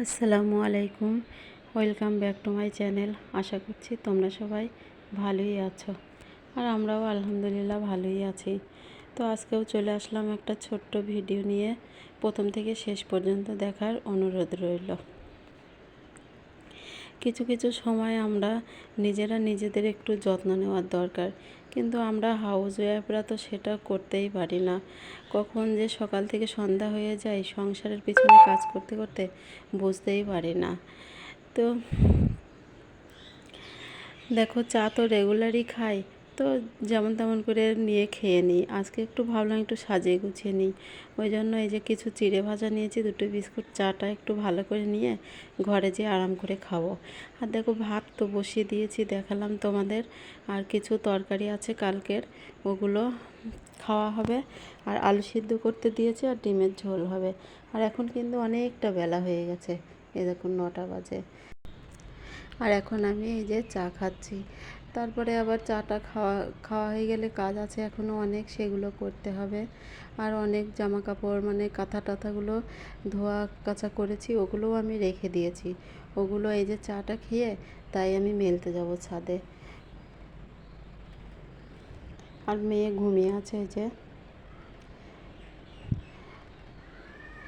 আসসালামু আলাইকুম। Welcome back to my channel. আশা করছি তোমরা সবাই ভালোই আছো। আর আমরাও আলহামদুলিল্লাহ ভালোই আছি। তো আজকেও চলে আসলাম একটা ছোট্ট ভিডিও নিয়ে। প্রথম থেকে শেষ পর্যন্ত দেখার অনুরোধ রইল। কিছু কিছু সময় আমরা নিজেরা নিজেদের একটু যত্ন নেওয়ার দরকার। কিন্তু আমরা হাউস ওয়াইফরা তো সেটা করতেই পারি না। কখন যে সকাল থেকে সন্ধ্যা হয়ে যায়, সংসারের পিছনে কাজ করতে করতে বুঝতেই পারি না। তো দেখো, চা তো রেগুলারই খাই তো যেমন তেমন করে নিয়ে খেয়ে নিই। আজকে একটু ভাবলাম একটু সাজিয়ে গুছিয়ে নিই। ওই জন্য এই যে কিছু চিড়ে ভাজা নিয়েছি, দুটো বিস্কুট, চাটা একটু ভালো করে নিয়ে ঘরে যেয়ে আরাম করে খাব। আর দেখো ভাত তো বসিয়ে দিয়েছি, দেখালাম তোমাদের। আর কিছু তরকারি আছে কালকের, ওগুলো খাওয়া হবে। আর আলু সিদ্ধ করতে দিয়েছি আর ডিমের ঝোল হবে। আর এখন কিন্তু অনেকটা বেলা হয়ে গেছে, এই দেখুন নটা বাজে। আর এখন আমি এই যে চা খাচ্ছি। তারপরে আবার চাটা খাওয়া খাওয়া হয়ে গেলে কাজ আছে, এখনও অনেক সেগুলো করতে হবে। আর অনেক জামা কাপড় মানে কাঁথা টাথাগুলো ধোয়া কাচা করেছি, ওগুলোও আমি রেখে দিয়েছি। ওগুলো এই যে চাটা খেয়ে তাই আমি মেলতে যাব ছাদে। আর মেয়ে ঘুমিয়ে আছে এই যে।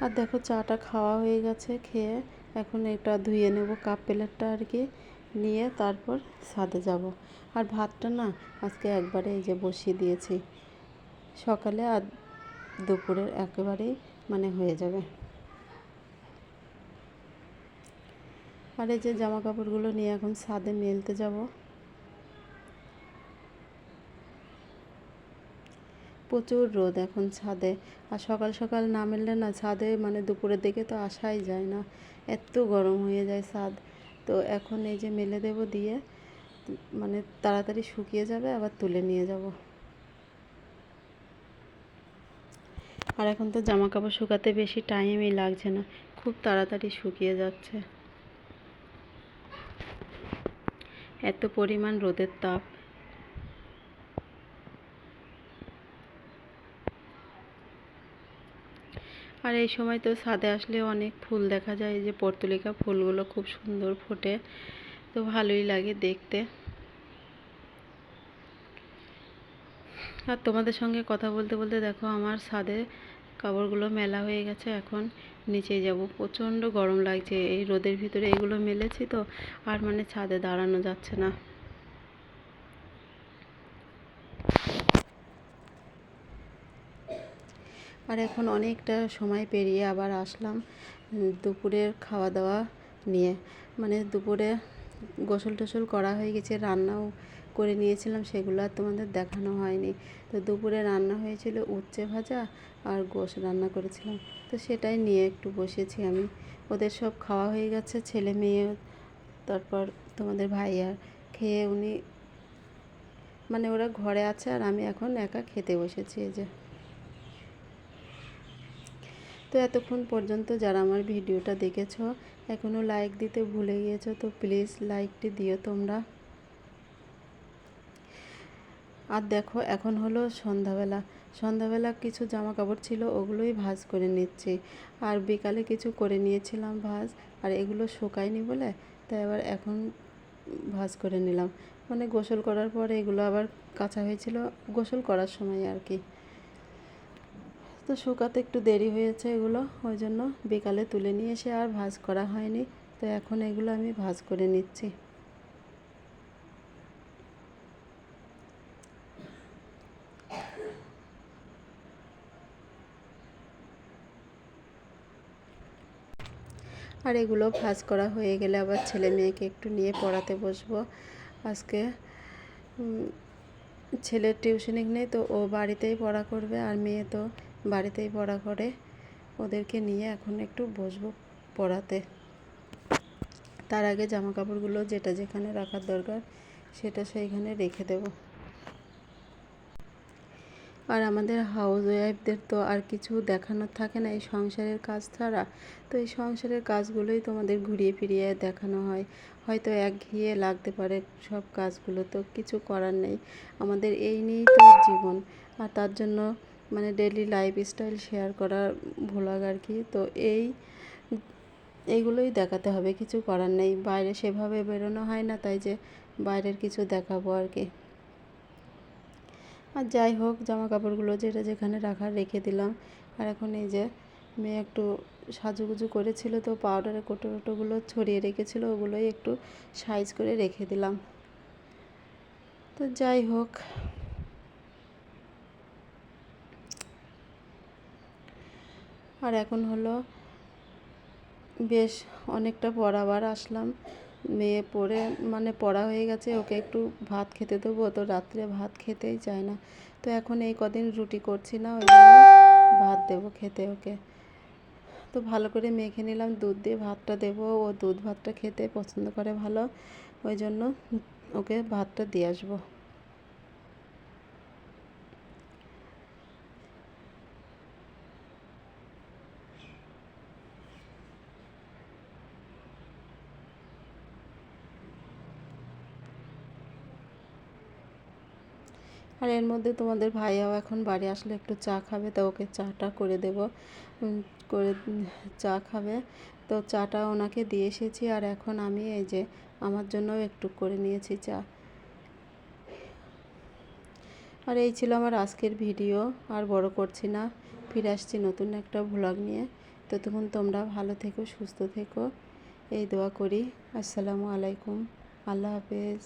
আর দেখো চাটা খাওয়া হয়ে গেছে, খেয়ে এখন এটা ধুয়ে নেব কাপ প্লেটটা আর কি। নিয়ে তারপর ছাদে যাব। আর ভাতটা না আজকে একবারে এই যে বসিয়ে দিয়েছি। সকালে আর দুপুরের একেবারেই মানে হয়ে যাবে। আর এই যে জামা কাপড়গুলো নিয়ে এখন ছাদে মেলতে যাব। প্রচুর রোদ এখন ছাদে। আর সকাল সকাল না মেললে না ছাদে মানে দুপুরের দিকে তো আসাই যায় না। এত গরম হয়ে যায় ছাদ। তো এখন এই যে মেলে দেব দিয়ে মানে তাড়াতাড়ি শুকিয়ে যাবে, আবার তুলে নিয়ে যাব। আর এখন তো জামা কাপড় শুকাতে বেশি টাইমই লাগছে না, খুব তাড়াতাড়ি শুকিয়ে যাচ্ছে। এত পরিমাণ রোদের তাপ। আর এই সময় তো ছাদে আসলে অনেক ফুল দেখা যায় যে পর্তুলিকা ফুলগুলো খুব সুন্দর ফোটে, তো ভালোই লাগে দেখতে। আর তোমাদের সঙ্গে কথা বলতে বলতে দেখো আমার ছাদে কাপড়গুলো মেলা হয়ে গেছে, এখন নিচে যাব। প্রচণ্ড গরম লাগছে, এই রোদের ভিতরে এগুলো মেলেছি তো, আর মানে ছাদে দাঁড়ানো যাচ্ছে না। আর এখন অনেকটা সময় পেরিয়ে আবার আসলাম দুপুরের খাওয়া দাওয়া নিয়ে। মানে দুপুরে গোসল টোসল করা হয়ে গেছে, রান্নাও করে নিয়েছিলাম, সেগুলো আর তোমাদের দেখানো হয়নি। তো দুপুরে রান্না হয়েছিল উচ্ছে ভাজা আর গোশ রান্না করেছিলাম। তো সেটাই নিয়ে একটু বসেছি আমি। ওদের সব খাওয়া হয়ে গেছে, ছেলে মেয়ে, তারপর তোমাদের ভাইয়া খেয়ে উনি মানে ওরা ঘরে আছে আর আমি এখন একা খেতে বসেছি এই যে। তো এতক্ষণ পর্যন্ত যারা আমার ভিডিওটা দেখেছ এখনও লাইক দিতে ভুলে গিয়েছো, তো প্লিজ লাইকটি দিও তোমরা। আর দেখো, এখন হলো সন্ধ্যাবেলা। সন্ধ্যাবেলা কিছু জামা কাপড় ছিল, ওগুলোই ভাজ করে নিচ্ছি। আর বিকালে কিছু করে নিয়েছিলাম ভাজ, আর এগুলো শুকায়নি বলে, তাই আবার এখন ভাজ করে নিলাম। মানে গোসল করার পরে এগুলো আবার কাঁচা হয়েছিল, গোসল করার সময় আর কি। তো শুকাতে একটু দেরি হয়েছে এগুলো, ওই জন্য বিকালে তুলে নিয়ে এসে আর ভাজ করা হয়নি। তো এখন এগুলো আমি ভাজ করে নিচ্ছি। আর এগুলো ভাজ করা হয়ে গেলে আবার ছেলে মেয়েকে একটু নিয়ে পড়াতে বসবো। আজকে ছেলের টিউশনিক নেই তো ও বাড়িতেই পড়া করবে আর মেয়ে তো বাড়িতেই পড়া করে ওদেরকে নিয়ে এখন একটু বসবো পড়াতে। তার আগে জামা কাপড়গুলো যেটা যেখানে রাখার দরকার, সেটা সেইখানে রেখে দেব। আর আমাদের হাউস ওয়াইফদের তো আর কিছু দেখানোর থাকে না, এই সংসারের কাজ ছাড়া। তো এই সংসারের কাজগুলোই তোমাদের ঘুরিয়ে ফিরিয়ে দেখানো হয়। হয়তো একঘেয়ে লাগতে পারে সব কাজগুলো, তো কিছু করার নেই। আমাদের এই নিয়েই তো জীবন। আর তার জন্য মানে ডেলি লাইফ স্টাইল শেয়ার করার ভ্লগ আর কি। তো এই, এইগুলোই দেখাতে হবে, কিছু করার নেই। বাইরে সেভাবে বেরোনো হয় না, তাই যে বাইরের কিছু দেখাবো আর কি। আর যাই হোক জামা কাপড়গুলো যেটা যেখানে রাখার রেখে দিলাম। আর এখন এই যে মেয়ে একটু সাজুগুজু করেছিল, তো পাউডারের কোটো টোটোগুলো ছড়িয়ে রেখেছিল, ওগুলোই একটু সাইজ করে রেখে দিলাম। তো যাই হোক আর এখন হলো বেশ অনেকটা পর আবার আসলাম। মেয়ে পড়ে মানে পড়া হয়ে গেছে, ওকে একটু ভাত খেতে দেবো। তো রাত্রে ভাত খেতেই চায় না। তো এখন এই কদিন রুটি করছি না, ওই জন্য ভাত দেবো খেতে ওকে। তো ভালো করে মেখে নিলাম, দুধ দিয়ে ভাতটা দেবো। ও দুধ ভাতটা খেতে পছন্দ করে ভালো, ওই জন্য ওকে ভাতটা দিয়ে আসব। আর এর মধ্যে তোমাদের ভাইয়াও এখন বাড়ি আসলে একটু চা খাবে, তো ওকে চাটা করে দেব। করে, চা খাবে। তো চাটা ওনাকে দিয়ে এসেছি আর এখন আমি এই যে আমার জন্যও একটু করে নিয়েছি চা। আর এই ছিল আমার আজকের ভিডিও, আর বড় করছি না। ফিরে আসছি নতুন একটা ভ্লগ নিয়ে। ততক্ষণ তোমরা ভালো থেকো, সুস্থ থেকো। এই দোয়া করি। আসসালামু আলাইকুম। আল্লাহ হাফেজ।